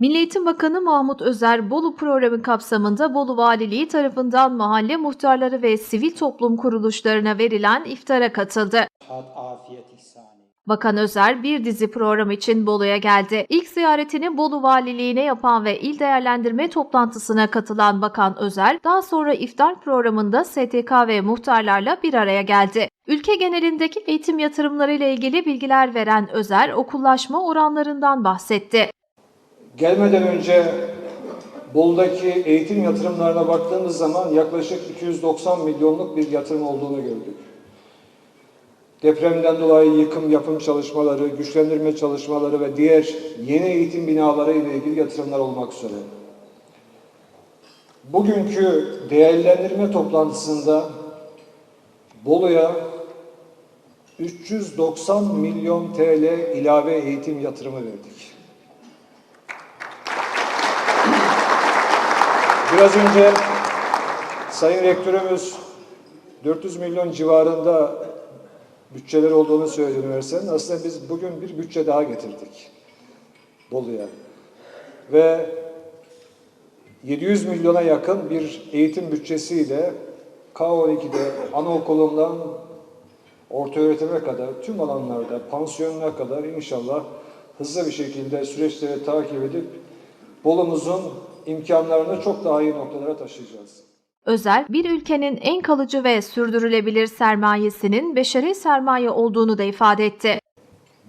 Milli Eğitim Bakanı Mahmut Özer, Bolu programı kapsamında Bolu Valiliği tarafından mahalle muhtarları ve sivil toplum kuruluşlarına verilen iftara katıldı. Afiyet, Bakan Özer bir dizi program için Bolu'ya geldi. İlk ziyaretini Bolu Valiliğine yapan ve il değerlendirme toplantısına katılan Bakan Özer, daha sonra iftar programında STK ve muhtarlarla bir araya geldi. Ülke genelindeki eğitim yatırımları ile ilgili bilgiler veren Özer, okullaşma oranlarından bahsetti. Gelmeden önce Bolu'daki eğitim yatırımlarına baktığımız zaman yaklaşık 290 milyonluk bir yatırım olduğunu gördük. Depremden dolayı yıkım yapım çalışmaları, güçlendirme çalışmaları ve diğer yeni eğitim binaları ile ilgili yatırımlar olmak üzere. Bugünkü değerlendirme toplantısında Bolu'ya 390 milyon TL ilave eğitim yatırımı verdik. Biraz önce Sayın Rektörümüz 400 milyon civarında bütçeleri olduğunu söyledi üniversitenin. Aslında biz bugün bir bütçe daha getirdik Bolu'ya. Ve 700 milyona yakın bir eğitim bütçesiyle K12'de anaokulundan orta öğretime kadar tüm alanlarda pansiyonuna kadar inşallah hızlı bir şekilde süreçleri takip edip Bolu'muzun imkanlarını çok daha iyi noktalara taşıyacağız. Özel, bir ülkenin en kalıcı ve sürdürülebilir sermayesinin beşeri sermaye olduğunu da ifade etti.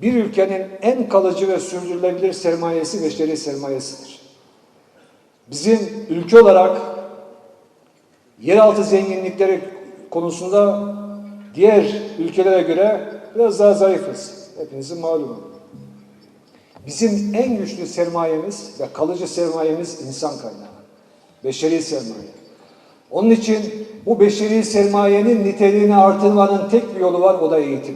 Bir ülkenin en kalıcı ve sürdürülebilir sermayesi beşeri sermayesidir. Bizim ülke olarak yeraltı zenginlikleri konusunda diğer ülkelere göre biraz daha zayıfız. Hepinizin malumu. Bizim en güçlü sermayemiz ve kalıcı sermayemiz insan kaynağı. Beşeri sermaye. Onun için bu beşeri sermayenin niteliğini artırmanın tek bir yolu var, o da eğitim.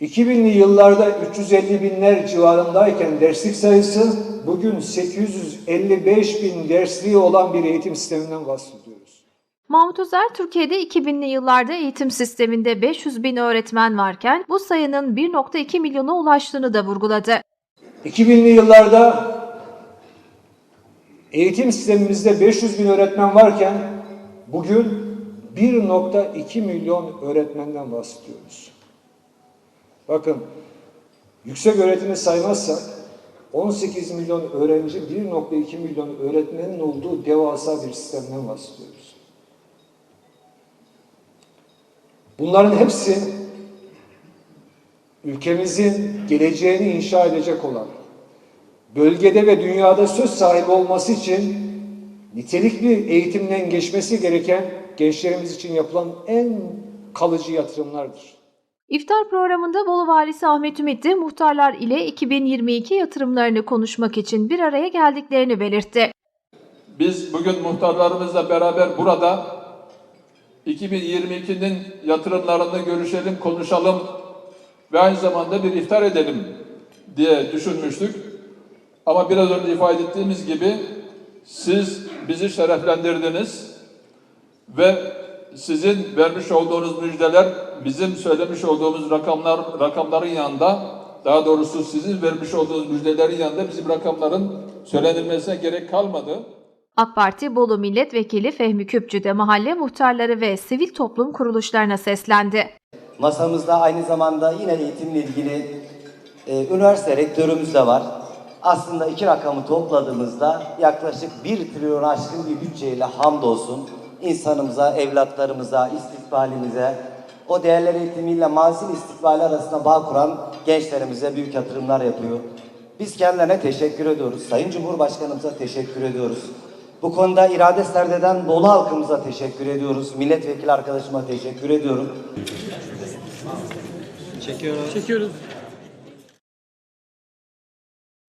2000'li yıllarda 350 binler civarındayken derslik sayısı bugün 855 bin dersliği olan bir eğitim sisteminden bahsediyoruz. Mahmut Özer, Türkiye'de 2000'li yıllarda eğitim sisteminde 500 bin öğretmen varken bu sayının 1.2 milyona ulaştığını da vurguladı. 2000'li yıllarda eğitim sistemimizde 500 bin öğretmen varken bugün 1.2 milyon öğretmenden bahsediyoruz. Bakın yüksek öğretimi saymazsak 18 milyon öğrenci 1.2 milyon öğretmenin olduğu devasa bir sistemden bahsediyoruz. Bunların hepsi ülkemizin geleceğini inşa edecek olan, bölgede ve dünyada söz sahibi olması için nitelikli eğitimden geçmesi gereken gençlerimiz için yapılan en kalıcı yatırımlardır. İftar programında Bolu Valisi Ahmet Ümit de muhtarlar ile 2022 yatırımlarını konuşmak için bir araya geldiklerini belirtti. Biz bugün muhtarlarımızla beraber burada 2022'nin yatırımlarını görüşelim, konuşalım ve aynı zamanda bir iftar edelim diye düşünmüştük. Ama biraz önce ifade ettiğimiz gibi siz bizi şereflendirdiniz ve sizin vermiş olduğunuz müjdeler bizim söylemiş olduğumuz rakamlar rakamların yanında daha doğrusu sizin vermiş olduğunuz müjdelerin yanında bizim rakamların söylenilmesine gerek kalmadı. AK Parti Bolu Milletvekili Fehmi Küpçü de mahalle muhtarları ve sivil toplum kuruluşlarına seslendi. Masamızda aynı zamanda yine eğitimle ilgili e, üniversite rektörümüz de var. Aslında iki rakamı topladığımızda yaklaşık 1 trilyon aşkın bir bütçeyle hamdolsun insanımıza, evlatlarımıza, istikbalimize, o değerler eğitimiyle mazil istikbali arasında bağ kuran gençlerimize büyük yatırımlar yapıyor. Biz kendilerine teşekkür ediyoruz. Sayın Cumhurbaşkanımıza teşekkür ediyoruz. Bu konuda irade serdeden Bolu halkımıza teşekkür ediyoruz. Milletvekili arkadaşıma teşekkür ediyorum. Çekiyoruz.